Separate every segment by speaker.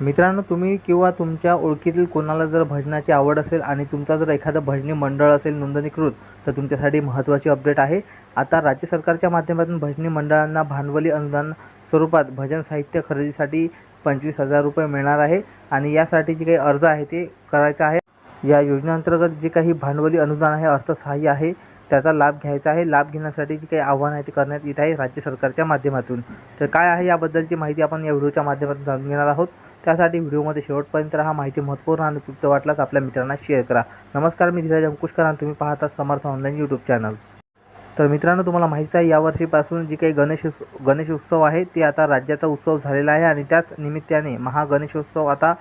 Speaker 1: मित्रांनो तुम्ही किंवा तुमच्या ओळखीतील कोणाला जर भजनाची आवड असेल आणि तुमचा जर एखादं भजनी मंडळ असेल नोंदणीकृत तर तुमच्यासाठी महत्त्वाची अपडेट आहे. आता राज्य सरकारच्या माध्यमातून भजनी मंडळांना भांडवली अनुदान स्वरूपात भजन साहित्य खरेदीसाठी पंचवीस हजार रुपये मिळणार आहे आणि यासाठी जे काही अर्ज आहे ते करायचा आहे. या योजनेअंतर्गत जे काही भांडवली अनुदान आहे अर्थसहाय्य आहे त्याचा लाभ घ्यायचा आहे. लाभ घेण्यासाठी जी काही आव्हान आहे ते करण्यात येत आहे राज्य सरकारच्या माध्यमातून. तर काय आहे याबद्दलची माहिती आपण या व्हिडिओच्या माध्यमातून जाणून घेणार आहोत. त्यासाठी व्हिडिओमध्ये शेवटपर्यंत राहा माहिती महत्त्वपूर्ण आणि उपयुक्त वाटल्यास आपल्या मित्रांना शेअर करा. नमस्कार मी धीरज अंकुशकर आणि तुम्ही पाहता समर्थ ऑनलाईन यूट्यूब चॅनल तर मित्रांनो तुम्हाला माहिती आहे यावर्षीपासून जी काही गणेश गणेश उत्सव आहे ते आता राज्याचा उत्सव झालेला आहे आणि त्याच निमित्ताने महागणेशोत्सव आता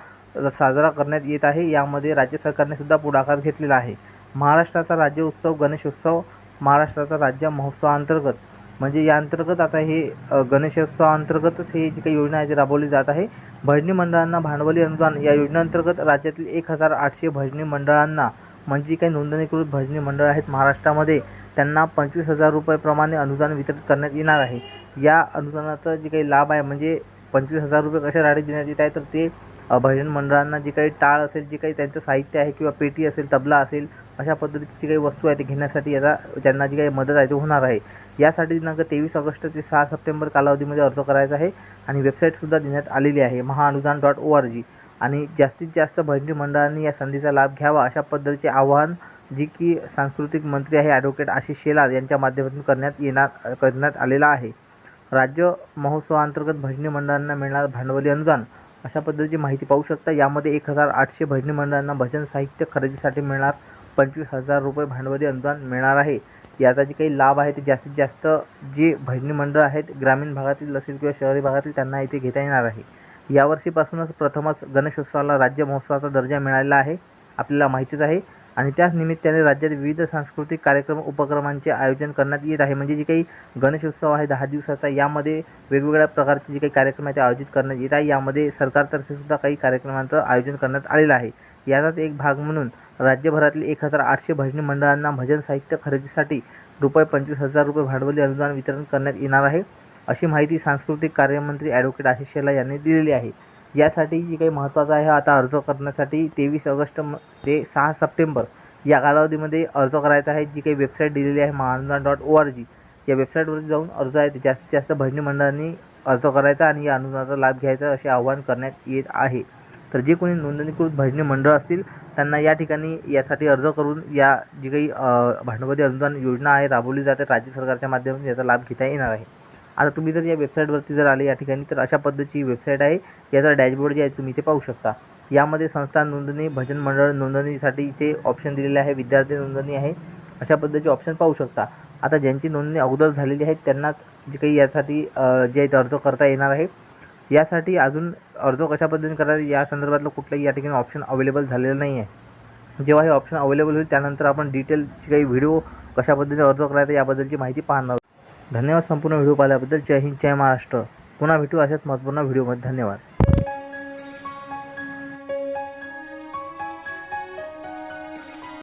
Speaker 1: साजरा करण्यात येत आहे. यामध्ये राज्य सरकारने सुद्धा पुढाकार घेतलेला आहे. महाराष्ट्राचा राज्य उत्सव गणेशोत्सव महाराष्ट्राचा राज्य महोत्सवाअंतर्गत म्हणजे या अंतर्गत आता हे गणेशोत्सवाअंतर्गतच हे जी काही योजना आहे ती राबवली जात आहे भजनी मंडळांना भांडवली अनुदान या योजनेअंतर्गत राज्यातील एक हजार आठशे भजनी मंडळांना म्हणजे जी काही नोंदणीकृत भजनी मंडळ आहेत महाराष्ट्रामध्ये त्यांना पंचवीस हजार रुपयेप्रमाणे अनुदान वितरित करण्यात येणार आहे. या अनुदानाचा जे काही लाभ आहे म्हणजे पंचवीस हजार रुपये कशा कशासाठी देण्यात येत आहे तर ते भजन मंडळांना जे काही टाळ असेल जे काही त्यांचं साहित्य आहे किंवा पेटी असेल तबला असेल अशा पद्धतीची जी काही वस्तू आहे ते घेण्यासाठी याचा त्यांना जी काही मदत आहे ती होणार आहे. यासाठी दिनांक तेवीस ऑगस्ट ते सहा सप्टेंबर कालावधीमध्ये अर्ज करायचा आहे आणि वेबसाईटसुद्धा देण्यात आलेली आहे महाअनुदान डॉट ओ आर जी आणि जास्तीत जास्त भजनी मंडळांनी या संधीचा लाभ घ्यावा अशा पद्धतीचे आवाहन जी की सांस्कृतिक मंत्री आहे ॲडव्होकेट आशिष शेलार यांच्या माध्यमातून करण्यात येणार करण्यात आलेला आहे. राज्य महोत्सवाअंतर्गत भजनी मंडळांना मिळणार भांडवली अनुदान अशा पद्धतीची माहिती पाहू शकता. यामध्ये एक हजार आठशे भजनी मंडळांना भजन साहित्य खरेदीसाठी मिळणार पंचवीस हजार रुपये भांडवली अनुदान मिळणार आहे. याचा जे काही लाभ आहे ते जास्तीत जास्त जे भजनी मंडळ आहेत ग्रामीण भागातील असेल किंवा शहरी भागातील त्यांना इथे घेता येणार आहे. यावर्षीपासूनच प्रथमच गणेशोत्सवाला राज्य महोत्सवाचा दर्जा मिळालेला आहे. आपल्याला माहितीच आहे. आणि त्याच निमित्ताने राज्यात विविध सांस्कृतिक कार्यक्रम उपक्रमांचे आयोजन करण्यात येत आहे. म्हणजे जे काही गणेशोत्सव आहे दहा दिवसाचा यामध्ये वेगवेगळ्या प्रकारचे जे काही कार्यक्रम आहे ते आयोजित करण्यात येत आहे. यामध्ये सरकारतर्फे सुद्धा काही कार्यक्रमांचं आयोजन करण्यात आलेलं आहे. याचाच एक भाग म्हणून राज्यभरातील एक हजार आठशे भजनी मंडळांना भजन साहित्य खरेदीसाठी रुपये पंचवीस हजार रुपये भांडवली अनुदान वितरण करण्यात येणार आहे. अशी माहिती सांस्कृतिक कार्यमंत्री ॲडव्होकेट आशिष शेलार यांनी दिलेली आहे. यासाठी जी काही महत्त्वाचं आहे आता अर्ज करण्यासाठी तेवीस ऑगस्ट म- ते सहा सप्टेंबर या कालावधीमध्ये अर्ज करायचा आहे. जी काही वेबसाईट दिलेली आहे महानुदान डॉट ओ आर जी या वेबसाईटवर जाऊन अर्ज आहे. ते जास्तीत जास्त भजनी मंडळांनी अर्ज करायचा आणि या अनुदानाचा लाभ घ्यायचा असे आवाहन करण्यात येत आहे. तर जे कोणी नोंदणीकृत भजनी मंडळ असतील त्यांना या ठिकाणी यासाठी अर्ज करून या जी काही भांडवली अनुदान योजना आहे राबवली जाते राज्य सरकारच्या माध्यमातून याचा लाभ घेता येणार आहे. आता तुम्ही जर या वेबसाईटवरती जर आले या ठिकाणी तर अशा पद्धतीची वेबसाईट आहे. याचा डॅशबोर्ड जे आहे तुम्ही इथे पाहू शकता. यामध्ये संस्था नोंदणी भजन मंडळ नोंदणीसाठी इथे ऑप्शन दिलेले आहे विद्यार्थी नोंदणी आहे. अशा पद्धतीचे ऑप्शन पाहू शकता. आता ज्यांची नोंदणी अगोदर झालेली आहे त्यांनाच जे काही यासाठी जे आहे अर्ज करता येणार आहे. यासाठी अजून अर्ज कशा पद्धतीने करायचा या संदर्भातलं कुठलंही या ठिकाणी ऑप्शन अवेलेबल झालेलं नाही आहे. जेव्हा हे ऑप्शन अवेलेबल होईल त्यानंतर आपण डिटेलची काही व्हिडिओ कशा पद्धतीने अर्ज करायचा याबद्दलची माहिती पाहणार आहोत धन्यवाद संपूर्ण व्हिडिओ पाहिल्याबद्दल. जय हिंद जय महाराष्ट्र. पुन्हा भेटू अशाच महत्त्वपूर्ण व्हिडिओमध्ये. धन्यवाद.